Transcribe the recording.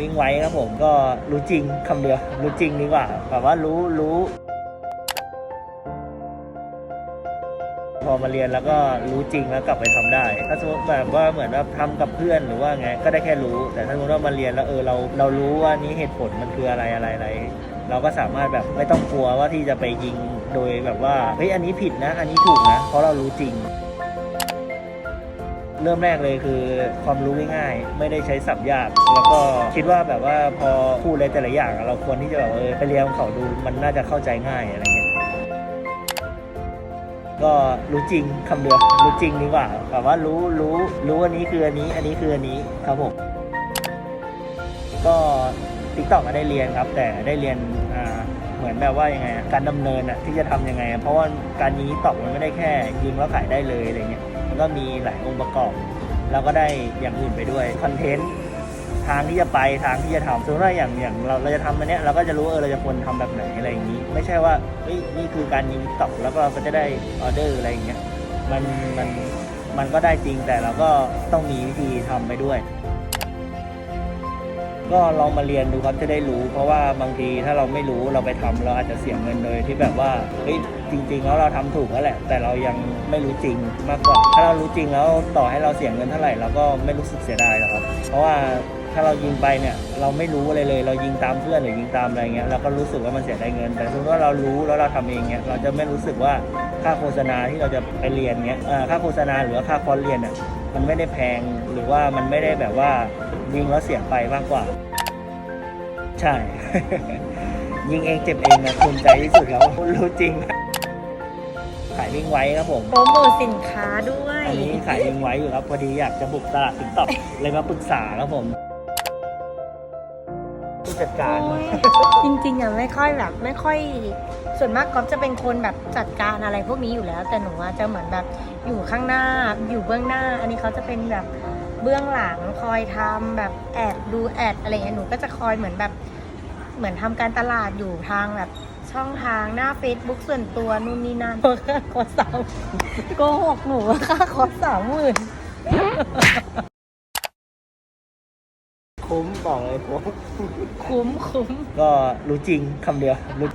วิ่งไว้ครับผมก็รู้จริงคำเดียวรู้จริงดีกว่าแบบว่ารู้รู้ พอมาเรียนแล้วก็รู้จริงแล้วกลับไปทำได้ ถ้าสมมติแบบว่าเหมือนว่าทำกับเพื่อนหรือว่าไงก็ได้แค่รู้ แต่ถ้าสมมติว่ามาเรียนแล้วเออเราเรารู้ว่านี้เหตุผลมันคืออะไรอะไรอะไรเราก็สามารถแบบไม่ต้องกลัวว่าที่จะไปยิงโดยแบบว่าเฮ้ยอันนี้ผิดนะ อันนี้ถูกนะ เพราะเรารู้จริง เริ่มแรกเลยคือความรู้ง่ายๆ ไม่ได้ใช้สับยาก แล้วก็คิดว่าแบบว่าพอพูดอะไรแต่ละอย่างเราควรที่จะแบบว่าเออไปเรียนเขาดูมันน่าจะเข้าใจง่ายอะไรเงี้ยก็รู้จริงคำเดียวรู้จริงดีกว่าแบบว่ารู้รู้รู้อันนี้คืออันนี้ อันนี้คืออันนี้ครับผมก็ติ๊กต็อกได้เรียนครับ แต่ได้เรียนอ่าเหมือนแบบว่ายังไงการดำเนินอะที่จะทำยังไง เพราะว่าการยิงติ๊กต็อกมันไม่ได้แค่ยิงแล้วขายได้เลยอะไรเงี้ย ก็มีหลายองค์ประกอบแล้วก็ได้อย่างอื่นไปด้วยคอนเทนต์ทางที่จะไปทางที่จะทำสมมติว่าอย่างอย่างเราเราจะทำอันเนี้ยเราก็จะรู้เออเราจะควรทำแบบไหนอะไรอย่างนี้ ไม่ใช่ว่าเฮ้ยนี่คือการยิงตอกแล้วก็เราก็จะได้ออเดอร์อะไรอย่างเงี้ยมันมันมันก็ได้จริงแต่เราก็ต้องมีวิธีทำไปด้วย ก็ลองมาเรียนดูครับจะได้รู้ เพราะว่าบางทีถ้าเราไม่รู้เราไปทำเราอาจจะเสียเงินโดยที่แบบว่าเฮ้ยจริง ๆ แล้วเราทำถูกแล้วแหละ แต่เรายังไม่รู้จริงมากกว่า ถ้าเรารู้จริงแล้วต่อให้เราเสียเงินเท่าไหร่เราก็ไม่รู้สึกเสียดายหรอกครับ เพราะว่าถ้าเรายิงไปเนี่ยเราไม่รู้อะไรเลย เรายิงตามเพื่อนหรือยิงตามอะไรเงี้ยเราก็รู้สึกว่ามันเสียดายเงิน แต่สมมติว่าเรารู้แล้วเราทำเองเนี่ยเราจะไม่รู้สึกว่าค่าโฆษณาที่เราจะไปเรียนเงี้ยค่าโฆษณาหรือว่าค่าคอร์สเรียนเนี่ย มันไม่ได้แพงหรือว่ามันไม่ได้แบบว่ายิงแล้วเสียไปมากกว่า ใช่ ยิงเองเจ็บเองนะภูมิใจที่สุดแล้วรู้จริง ขายวิ่งไว้ครับผมโปรโมทสินค้าด้วย อันนี้ขายวิ่งไว้อยู่ครับพอดีอยากจะบุกตลาดติ๊กต็อกเลยมาปรึกษาครับผม ผู้จัดการโอ้ยจริงๆอะไม่ค่อยแบบ ไม่ค่อย ส่วนมากก๊อฟจะเป็นคนแบบจัดการอะไรพวกนี้อยู่แล้ว แต่หนูอะจะเหมือนแบบอยู่ข้างหน้าอยู่เบื้องหน้า อันนี้เขาจะเป็นแบบเบื้องหลังคอยทำแบบแอดดูแอดอะไรเงี้ยหนูก็จะคอยเหมือนแบบเหมือนทำการตลาดอยู่ทางแบบช่องทางหน้า Facebook ส่วนตัวนู่นนี่นั่นค่าคอร์สสามโกหกหนูว่าค่าคอร์สสามหมื่น คุ้มบอกเลยผมคุ้มคุ้ม ก็รู้จริงคำเดียวรู้